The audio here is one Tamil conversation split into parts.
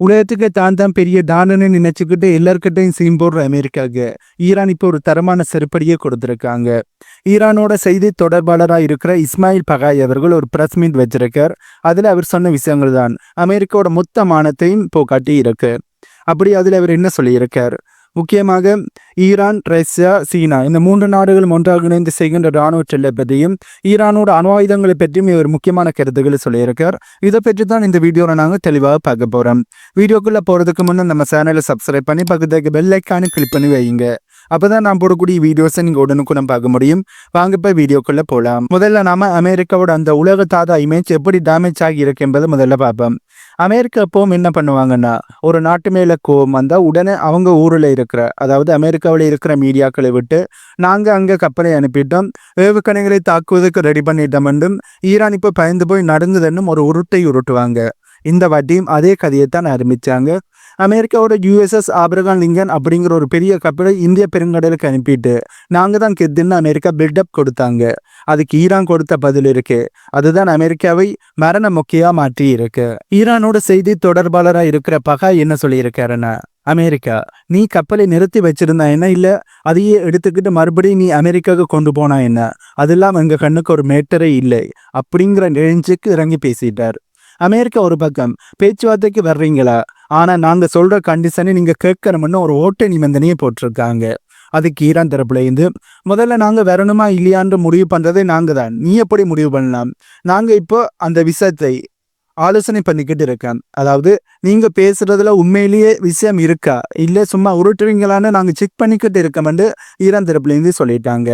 உலகத்துக்கு தான் தான் பெரிய டானுன்னு நினைச்சுக்கிட்டு எல்லாருக்கிட்டையும் சீன் போடுற அமெரிக்காவுக்கு ஈரான் இப்போ ஒரு தரமான செருப்படியே கொடுத்துருக்காங்க. ஈரானோட செய்தி தொடர்பாளராக இருக்கிற இஸ்மாயில் பகாய் அவர்கள் ஒரு பிரஸ் மீட் வச்சிருக்கார். அதில் அவர் சொன்ன விஷயங்கள் தான் அமெரிக்காவோட மொத்த மானத்தையும் இப்போ காட்டி இருக்கு அப்படி அதில் அவர் என்ன சொல்லியிருக்கார்? முக்கியமாக ஈரான் ரஷ்யா சீனா இந்த மூன்று நாடுகளும் ஒன்றாக இணைந்து செய்கின்ற இராணுவ செல்லை பற்றியும் ஈரானோட அணு ஆயுதங்களை பற்றியும் இவர் முக்கியமான கருத்துக்களை சொல்லியிருக்கார். இதை பற்றி தான் இந்த வீடியோவில் நாங்கள் தெளிவாக பார்க்க போகிறோம் வீடியோக்குள்ளே போகிறதுக்கு முன்னே நம்ம சேனலை சப்ஸ்கிரைப் பண்ணி பக்கத்துக்கு பெல் ஐக்கானு கிளிக் பண்ணி வைங்க அப்பதான் நான் போடக்கூடிய வீடியோஸை நீங்கள் உடனுக்குடன் பார்க்க முடியும். வாங்க இப்போ வீடியோக்குள்ளே போகலாம் முதல்ல நாம அமெரிக்காவோட அந்த உலக தாதா இமேஜ் எப்படி டேமேஜ் ஆகி இருக்கு என்பதை முதல்ல பார்ப்போம். அமெரிக்கா எப்பவும் என்ன பண்ணுவாங்கன்னா ஒரு நாட்டு மேலே கோவம் வந்தால் உடனே அவங்க ஊரில் இருக்கிற அதாவது அமெரிக்காவில் இருக்கிற மீடியாக்களை விட்டு நாங்கள் அங்கே கப்பலை அனுப்பிட்டோம். ஏவுகணைகளை தாக்குவதற்கு ரெடி பண்ணிட்டோம் என்றும் ஈரான் இப்போ பயந்து போய் நடந்ததுன்னும் ஒரு உருட்டை உருட்டுவாங்க. இந்த வாட்டியும் அதே கதையை தான் ஆரம்பித்தாங்க அமெரிக்காவோட யூஎஸ்எஸ் ஆப்ரகான் லிங்கன் அப்படிங்கிற ஒரு பெரிய கப்பலை இந்திய பெருங்கடலுக்கு அனுப்பிட்டு நாங்கள் தான் கெத்துன்னு அமெரிக்கா பில்டப் கொடுத்தாங்க. அதுக்கு ஈரான் கொடுத்த பதில் இருக்கு. அதுதான் அமெரிக்காவை மரண முக்கியா மாற்றி இருக்கு. ஈரானோட செய்தி தொடர்பாளராக இருக்கிற பகா என்ன சொல்லியிருக்காருன்னா அமெரிக்கா நீ கப்பலை நிறுத்தி வச்சிருந்தா என்ன? இல்ல அதையே எடுத்துக்கிட்டு மறுபடியும் நீ அமெரிக்காவுக்கு கொண்டு போனா என்ன? அதெல்லாம் எங்க கண்ணுக்கு ஒரு மேட்டரே இல்லை. அப்படிங்கிற ரேஞ்சுக்கு இறங்கி பேசிட்டார். அமெரிக்கா ஒரு பக்கம். பேச்சுவார்த்தைக்கு வர்றீங்களா? ஆனால் நாங்கள் சொல்கிற கண்டிஷனை நீங்கள் கேட்கணும்னு ஒரு ஓட்டை நிபந்தனையை போட்டிருக்காங்க. அதுக்கு ஈரான் தரப்புலேருந்து முதல்ல நாங்கள் வரணுமா இல்லையான்னு முடிவு பண்ணுறதே நாங்கள் தான். நீ எப்படி முடிவு பண்ணலாம்? நாங்கள் இப்போ அந்த விஷயத்தை ஆலோசனை பண்ணிக்கிட்டு இருக்கேன் அதாவது நீங்கள் பேசுகிறதுல உண்மையிலேயே விஷயம் இருக்கா? இல்லை சும்மா உருட்டுவீங்களான்னு நாங்கள் செக் பண்ணிக்கிட்டு இருக்கோம்னு ஈரான் தரப்புலேருந்து சொல்லிட்டாங்க.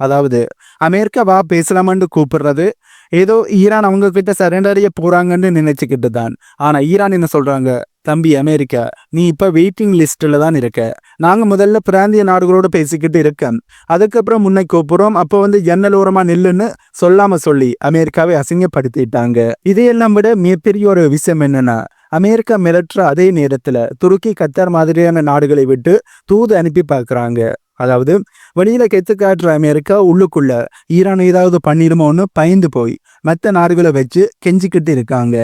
அதாவது அமெரிக்கா வா பேசலாமான்னு கூப்பிடுறது ஏதோ ஈரான் அவங்க கிட்ட சரண்டரிய போறாங்கன்னு நினைச்சுக்கிட்டு தான் ஆனா ஈரான் என்ன சொல்றாங்க? தம்பி அமெரிக்கா நீ இப்ப வெயிட்டிங் லிஸ்ட்ல தான் இருக்க. நாங்க முதல்ல பிராந்திய நாடுகளோட பேசிக்கிட்டு இருக்கோம் அதுக்கப்புறம் முன்னை கூப்பிடுறோம். அப்போ வந்து ஜன்னல் நில்லுன்னு சொல்லாம சொல்லி அமெரிக்காவை அசிங்கப்படுத்திட்டாங்க. இதையெல்லாம் விட மிகப்பெரிய ஒரு விஷயம் என்னன்னா அமெரிக்கா மிரட்டுற அதே நேரத்துல துருக்கி கத்தார் மாதிரியான நாடுகளை விட்டு தூது அனுப்பி பார்க்கறாங்க. அதாவது வெளியில கெத்து காட்டுற அமெரிக்கா உள்ளுக்குள்ள ஈரான் ஏதாவது பண்ணிடுமோன்னு பயந்து போய் மற்ற நாடுகளை வச்சு கெஞ்சிக்கிட்டு இருக்காங்க.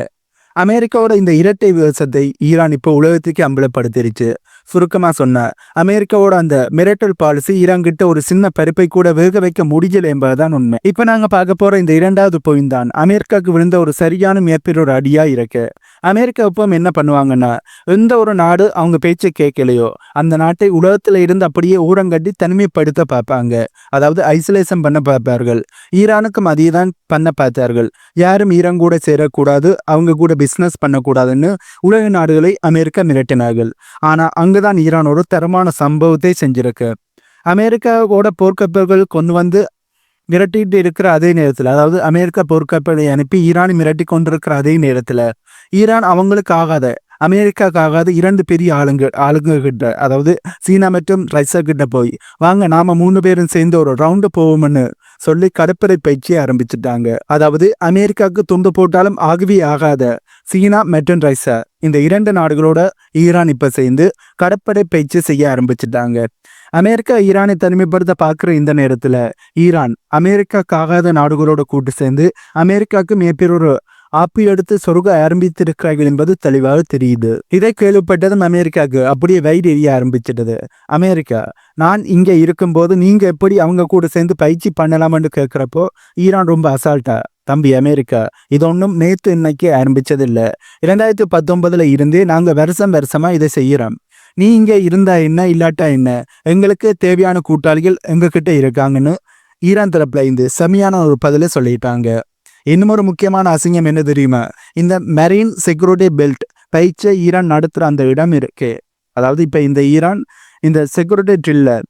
அமெரிக்காவோட இந்த இரட்டை விவசத்தை ஈரான் இப்போ உலகத்துக்கு அம்பலப்படுத்திருச்சு. சுருக்கமா சொன்ன அமெரிக்காவோட அந்த மிரட்டல் பாலிசி ஈரான் கிட்ட ஒரு சின்ன பருப்பை கூட வேக வைக்க முடியல என்பதுதான் உண்மை. இப்ப நாங்க பார்க்க போற இந்த இரண்டாவது பொயின் தான். அமெரிக்காவுக்கு விழுந்த ஒரு சரியான மிகப்பெரிய ஒரு அடியா இருக்கு. அமெரிக்கா எப்பவும் என்ன பண்ணுவாங்கன்னா எந்த ஒரு நாடு அவங்க பேச்சை கேட்கலையோ அந்த நாட்டை உலகத்துல இருந்து அப்படியே ஊரங்கட்டி தனிமைப்படுத்த பார்ப்பாங்க. அதாவது ஐசோலேஷன் பண்ண பார்ப்பார்கள். ஈரானுக்கும் அதே தான் பண்ண பார்த்தார்கள். யாரும் ஈரான் கூட சேரக்கூடாது அவங்க கூட பிஸ்னஸ் பண்ணக்கூடாதுன்னு உலக நாடுகளை அமெரிக்கா மிரட்டினார்கள். அங்கே தான் ஈரான் ஒரு தரமான சம்பவத்தை செஞ்சிருக்கு. அமெரிக்காவோட போர்க்கப்பல்கள் கொண்டு வந்து மிரட்டிட்டு இருக்கிற அதே நேரத்தில் அதாவது அமெரிக்கா போர்க்கப்பலை அனுப்பி ஈரானை மிரட்டி கொண்டிருக்கிற அதே நேரத்தில் ஈரான் அவங்களுக்கு ஆகாத அமெரிக்காவுக்கு இரண்டு பெரிய ஆளுங்க ஆளுங்க கிட்ட அதாவது சீனா மற்றும் ரஷ்யா கிட்ட போய் வாங்க நாம மூணு பேரும் சேர்ந்து ஒரு ரவுண்டு போவோம்னு சொல்லி கடற்படை பயிற்சியை ஆரம்பிச்சிட்டாங்க. அதாவது அமெரிக்காவுக்கு துண்டு போட்டாலும் ஆகவே ஆகாத சீனா மற்றும் ரைசா இந்த இரண்டு நாடுகளோட ஈரான் இப்போ சேர்ந்து கடற்படை பயிற்சி செய்ய ஆரம்பிச்சிட்டாங்க. அமெரிக்கா ஈரானை தனிமைப்படுத்த பார்க்குற இந்த நேரத்தில் ஈரான் அமெரிக்காக்காகாத நாடுகளோட கூட்டு சேர்ந்து அமெரிக்காவுக்கு மிகப்பெரிய ஒரு ஆப்பி எடுத்து சொருக ஆரம்பித்திருக்கிறார்கள் என்பது தெளிவாக தெரியுது. இதை கேள்விப்பட்டதும் அமெரிக்காவுக்கு அப்படியே வயிறு எரிய ஆரம்பிச்சிட்டது. அமெரிக்கா நான் இங்கே இருக்கும்போது நீங்கள் எப்படி அவங்க கூட சேர்ந்து பயிற்சி பண்ணலாம்னு கேட்குறப்போ ஈரான் ரொம்ப அசால்ட்டா. தம்பி அமெரிக்கா இது ஒன்றும் நேற்று இன்னைக்கு ஆரம்பித்ததில்லை இரண்டாயிரத்தி பத்தொன்பதில் இருந்தே நாங்கள் வருஷம் வருஷமாக இதை செய்கிறோம். நீ இங்கே இருந்தா என்ன இல்லாட்டா என்ன? எங்களுக்கு தேவையான கூட்டாளிகள் எங்ககிட்ட இருக்காங்கன்னு ஈரான் தரப்புல இருந்து செமையான ஒரு பதிலை சொல்லிட்டாங்க. இன்னும் ஒரு முக்கியமான அசிங்கம் என்ன தெரியுமா? இந்த மெரீன் செக்யூரிட்டி பெல்ட் பயிற்சியை ஈரான் நடத்துகிற அந்த இடம் இருக்கு. அதாவது இப்போ இந்த ஈரான் இந்த செக்யூரிட்டி ட்ரில்லர்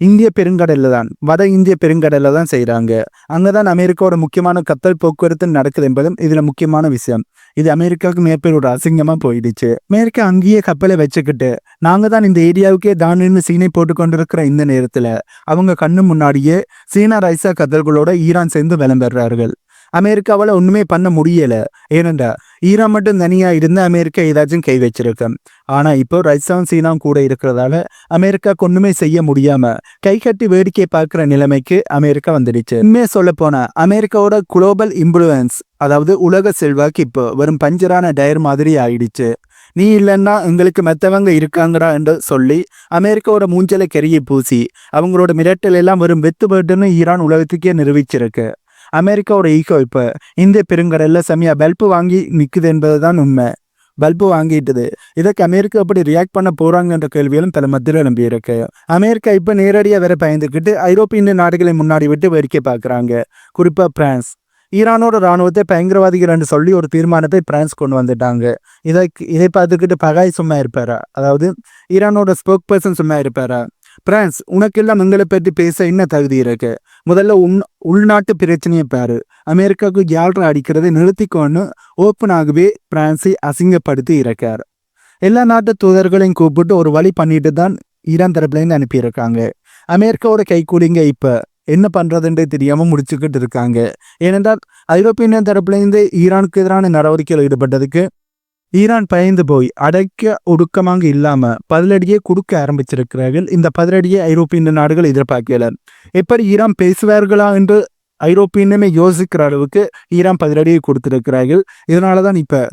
இந்திய பெருங்கடலில் தான் வட இந்திய பெருங்கடலில் தான் செய்கிறாங்க அங்கே தான் அமெரிக்காவோட முக்கியமான கத்தல் போக்குவரத்து நடக்குது என்பதும் இதில் முக்கியமான விஷயம். இது அமெரிக்காவுக்கு மேற்பேர் ஒரு அசிங்கமாக போயிடுச்சு. அமெரிக்கா அங்கேயே கப்பலை வச்சுக்கிட்டு நாங்கள் தான் இந்த ஏரியாவுக்கே தானின்னு சீனை போட்டு கொண்டிருக்கிற இந்த நேரத்தில் அவங்க கண்ணு முன்னாடியே சீனா ரைசா கத்தல்களோட ஈரான் சேர்ந்து விளம்பெறார்கள். அமெரிக்காவால் ஒன்றுமே பண்ண முடியலை. ஏனென்றா ஈரான் மட்டும் தனியாக இருந்து அமெரிக்கா ஏதாச்சும் கை வச்சிருக்கேன் ஆனால் இப்போ ரஷ்யாவும் சீனாவும் கூட இருக்கிறதால அமெரிக்காவுக்கு ஒன்றுமே செய்ய முடியாமல் கை கட்டி வேடிக்கை பார்க்குற நிலைமைக்கு அமெரிக்கா வந்துடுச்சு. உண்மையை சொல்ல போனால் அமெரிக்காவோட குளோபல் இம்ப்ளூயன்ஸ் அதாவது உலக செல்வாக்கு இப்போ வெறும் பஞ்சரான டயர் மாதிரி ஆயிடுச்சு. நீ இல்லைன்னா எங்களுக்கு மற்றவங்க இருக்காங்கடா என்று சொல்லி அமெரிக்காவோட மூஞ்சலை கெறியை பூசி அவங்களோட மிரட்டல் எல்லாம் வெறும் வெத்து பேட்டுன்னு ஈரான் உலகத்துக்கே நிரூபிச்சிருக்கு. அமெரிக்காவோட ஈகோ இப்போ இந்திய பெருங்கடல்ல செம்மையா பல்பு வாங்கி நிற்குது என்பதுதான் உண்மை. பல்பு வாங்கிட்டுது. இதற்கு அமெரிக்கா எப்படி ரியாக்ட் பண்ண போறாங்கன்ற கேள்வியிலும் பல மத்தியில் நம்பி இருக்கு. அமெரிக்கா இப்போ நேரடியாக வேற பயந்துக்கிட்டு ஐரோப்பிய நாடுகளை முன்னாடி விட்டு வேடிக்கை பார்க்குறாங்க. குறிப்பாக பிரான்ஸ். ஈரானோட ராணுவத்தை பயங்கரவாதிகள் என்று சொல்லி ஒரு தீர்மானத்தை பிரான்ஸ் கொண்டு வந்துட்டாங்க. இதை இதை பார்த்துக்கிட்டு பகாய் சும்மா இருப்பாரா? அதாவது ஈரானோட ஸ்போக் பர்சன் சும்மா இருப்பாரா? பிரான்ஸ் உனக்கெல்லாம் எங்களை பற்றி பேச என்ன தகுதி இருக்கு? முதல்ல உன் உள்நாட்டு பிரச்சனையை பாரு. அமெரிக்காவுக்கு யாழ்ற அடிக்கிறதை நிறுத்திக்கொண்டு ஓப்பனாகவே பிரான்ஸை அசிங்கப்படுத்தி இருக்கார். எல்லா நாட்டு தூதர்களையும் கூப்பிட்டு ஒரு வழி பண்ணிட்டு தான் ஈரான் தரப்புலேருந்து அனுப்பியிருக்காங்க. அமெரிக்காவோட கைக்கூலிங்க இப்போ என்ன பண்ணுறதுன்றே தெரியாமல் முடிச்சுக்கிட்டு இருக்காங்க. ஏனென்றால் ஐரோப்பிய தரப்புலேருந்து ஈரானுக்கு எதிரான நடவடிக்கையில் ஈடுபட்டதுக்கு ஈரான் பயந்து போய் அடைக்க ஒடுக்கமாக இல்லாம பதிலடியே கொடுக்க ஆரம்பிச்சிருக்கிறார்கள் இந்த பதிலடியை ஐரோப்பிய நாடுகள் எதிர்பார்க்கல. எப்படி ஈரான் பேசுவார்களா என்று ஐரோப்பியனுமே யோசிக்கிற அளவுக்கு ஈரான் பதிலடியை கொடுத்திருக்கிறார்கள். இதனால தான் இப்ப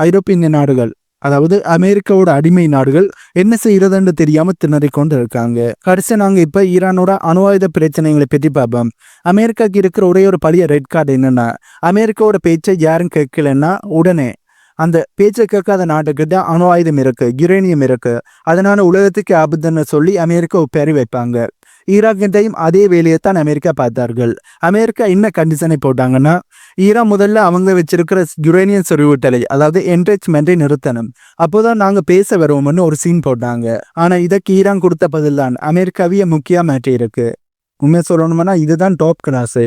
ஐரோப்பிய நாடுகள் அதாவது அமெரிக்காவோட அடிமை நாடுகள் என்ன செய்யறதுன்னு தெரியாம திணறிக் கொண்டு இருக்காங்க கடைசி நாங்க இப்ப ஈரானோட அணு ஆயுத பிரச்சனைகளை பற்றி பார்ப்போம். அமெரிக்காக்கு இருக்கிற ஒரே ஒரு பழைய ரெட் கார்டு என்னன்னா அமெரிக்காவோட பேச்சை யாரும் கேட்கலன்னா உடனே அந்த பேச்சை கேட்காத நாட்டுக்கு தான் அணு ஆயுதம் இருக்கு யுரேனியம் இருக்கு. அதனால உலகத்துக்கு ஆபத்துன்னு சொல்லி அமெரிக்கா ஒப்பேறி வைப்பாங்க. ஈராக்கிட்டையும் அதே வேலையை தான் அமெரிக்கா பார்த்தார்கள். அமெரிக்கா என்ன கண்டிஷனை போட்டாங்கன்னா ஈரான் முதல்ல அவங்க வச்சிருக்கிற யுரேனியம் சொருவூட்டலை அதாவது என்ரேச்மெண்ட்டை நிறுத்தணும். அப்போதான் நாங்கள் பேச வருவோம்னு ஒரு சீன் போட்டாங்க. ஆனால் இதற்கு ஈரான் கொடுத்த பதில் தான் அமெரிக்காவிய முக்கிய மாற்றி இருக்கு. உண்மை சொல்லணும்னா இதுதான் டாப் கிளாஸு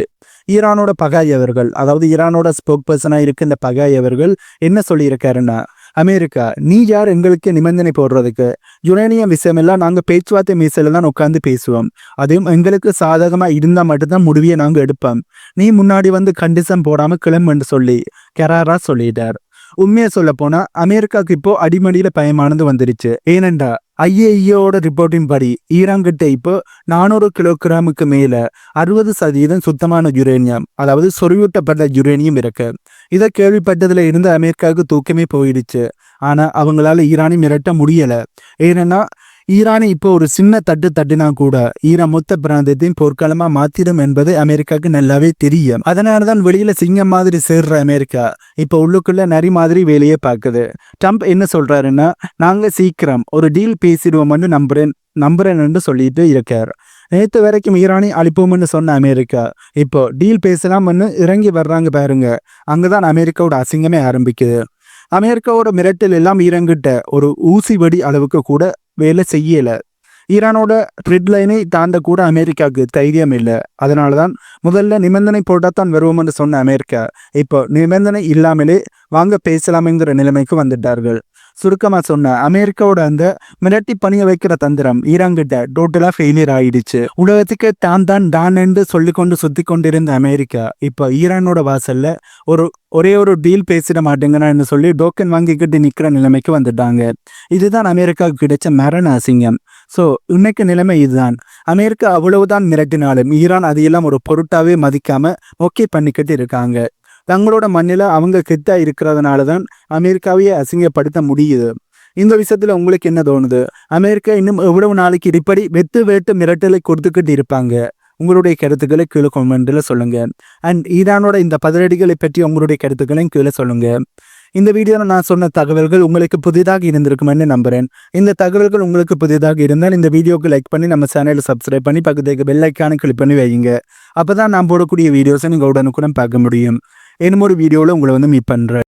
ஈரானோட பகாயவர்கள் அதாவது ஈரானோட ஸ்போக் பர்சனாக இருக்க இந்த பகாயவர்கள் என்ன சொல்லியிருக்காருன்னா அமெரிக்கா நீ யார் எங்களுக்கு நிபந்தனை போடுறதுக்கு? யுரேனியம் விஷயமெல்லாம் நாங்கள் பேச்சுவார்த்தை மீசையில் தான் உட்காந்து பேசுவோம். அதையும் எங்களுக்கு சாதகமாக இருந்தால் மட்டும்தான் முடிவையை நாங்கள் எடுப்போம். நீ முன்னாடி வந்து கண்டிசம் போடாமல் கிளம்புன்னு சொல்லி கெராராக சொல்லிட்டார். உண்மையை சொல்ல போனா அமெரிக்காவுக்கு இப்போ அடிமடியில பயமானது வந்துருச்சு. ஏனென்றா ஐஏஇயோட ரிப்போர்ட்டின் படி ஈரான் கிட்ட இப்போ நானூறு கிலோகிராமுக்கு மேல அறுபது சதவீதம் சுத்தமான யுரேனியம் அதாவது சொருவூட்டப்பட்ட யுரேனியம் இருக்கு. இதை கேள்விப்பட்டதுல இருந்து அமெரிக்காவுக்கு தூக்கமே போயிடுச்சு. ஆனா அவங்களால ஈரானை மிரட்ட முடியல. ஏன்னா ஈரானை இப்போ ஒரு சின்ன தட்டு தட்டினா கூட ஈரான் மொத்த பிராந்தியத்தையும் பொற்காலமா மாத்திடும் என்பது அமெரிக்காவுக்கு நல்லாவே தெரியும். அதனாலதான் வெளியில சிங்கம் மாதிரி சேர்ற அமெரிக்கா இப்போ உள்ளுக்குள்ள நரி மாதிரி வேலையே பார்க்குது. ட்ரம்ப் என்ன சொல்றாருன்னா நாங்க சீக்கிரம் ஒரு டீல் பேசிடுவோம்னு நம்புறேன் நம்புறேன்னு சொல்லிட்டு இருக்கார். நேற்று வரைக்கும் ஈரானை அழிப்போம்னு சொன்ன அமெரிக்கா இப்போ டீல் பேசலாம்னு இறங்கி வர்றாங்க பாருங்க. அங்கதான் அமெரிக்காவோட அசிங்கமே ஆரம்பிக்குது. அமெரிக்காவோட மிரட்டல் எல்லாம் ஈரங்கிட்ட ஒரு ஊசி வடி அளவுக்கு கூட வேலை செய்யலை. ஈரானோட ட்ரிட் லைனை தாண்ட கூட அமெரிக்காவுக்கு தைரியம் இல்லை. அதனால தான் முதல்ல நிபந்தனை போட்டால் தான் என்று சொன்ன அமெரிக்கா. இப்போ நிபந்தனை இல்லாமலே வாங்க பேசலாமேங்கிற நிலைமைக்கு வந்துட்டார்கள். சுருக்கமாக சொன்ன அமெரிக்காவோட அந்த மிரட்டி பணிய வைக்கிற தந்திரம் ஈரான்கிட்ட டோட்டலாக ஃபெயிலியர் ஆயிடுச்சு. உலகத்துக்கு தான் தான் தான் என்று சொல்லிக்கொண்டு சுத்தி கொண்டிருந்த அமெரிக்கா இப்போ ஈரானோட வாசல்ல ஒரு ஒரே ஒரு டீல் பேசிட மாட்டேங்கிறான்னு சொல்லி டோக்கன் வாங்கிக்கிட்டு நிற்கிற நிலைமைக்கு வந்துட்டாங்க. இதுதான் அமெரிக்காவுக்கு கிடைச்ச மரண அசிங்கம். ஸோ இன்னைக்கு நிலைமை இதுதான். அமெரிக்கா அவ்வளவுதான் மிரட்டினாலும் ஈரான் அதையெல்லாம் ஒரு பொருட்டாவே மதிக்காம ஓகே பண்ணிக்கிட்டு இருக்காங்க. தங்களோட மண்ணில் அவங்க கெத்தா இருக்கிறதுனால தான் அமெரிக்காவையே அசிங்கப்படுத்த முடியுது. இந்த விஷயத்துல உங்களுக்கு என்ன தோணுது? அமெரிக்கா இன்னும் எவ்வளவு நாளைக்கு இப்படி வெத்து வேட்டு மிரட்டலை கொடுத்துக்கிட்டு இருப்பாங்க? உங்களுடைய கருத்துக்களை கீழே கமெண்ட்ல சொல்லுங்க. அண்ட் ஈரானோட இந்த பதிலடிகளை பற்றி உங்களுடைய கருத்துக்களையும் கீழே சொல்லுங்க. இந்த வீடியோவில் நான் சொன்ன தகவல்கள் உங்களுக்கு புதிதாக இருந்திருக்குமென்னு நம்புகிறேன் இந்த தகவல்கள் உங்களுக்கு புதிதாக இருந்தால் இந்த வீடியோக்கு லைக் பண்ணி நம்ம சேனலை சப்ஸ்கிரைப் பண்ணி பக்கத்துக்கு பெல் ஐக்கானை கிளிக் பண்ணி வைங்க அப்போ தான் நான் போடக்கூடிய வீடியோஸை நீங்கள் உடனுக்குடன் பார்க்க முடியும். இன்னும் ஒரு வீடியோவில் உங்களை வந்து மீட் பண்ணுறேன்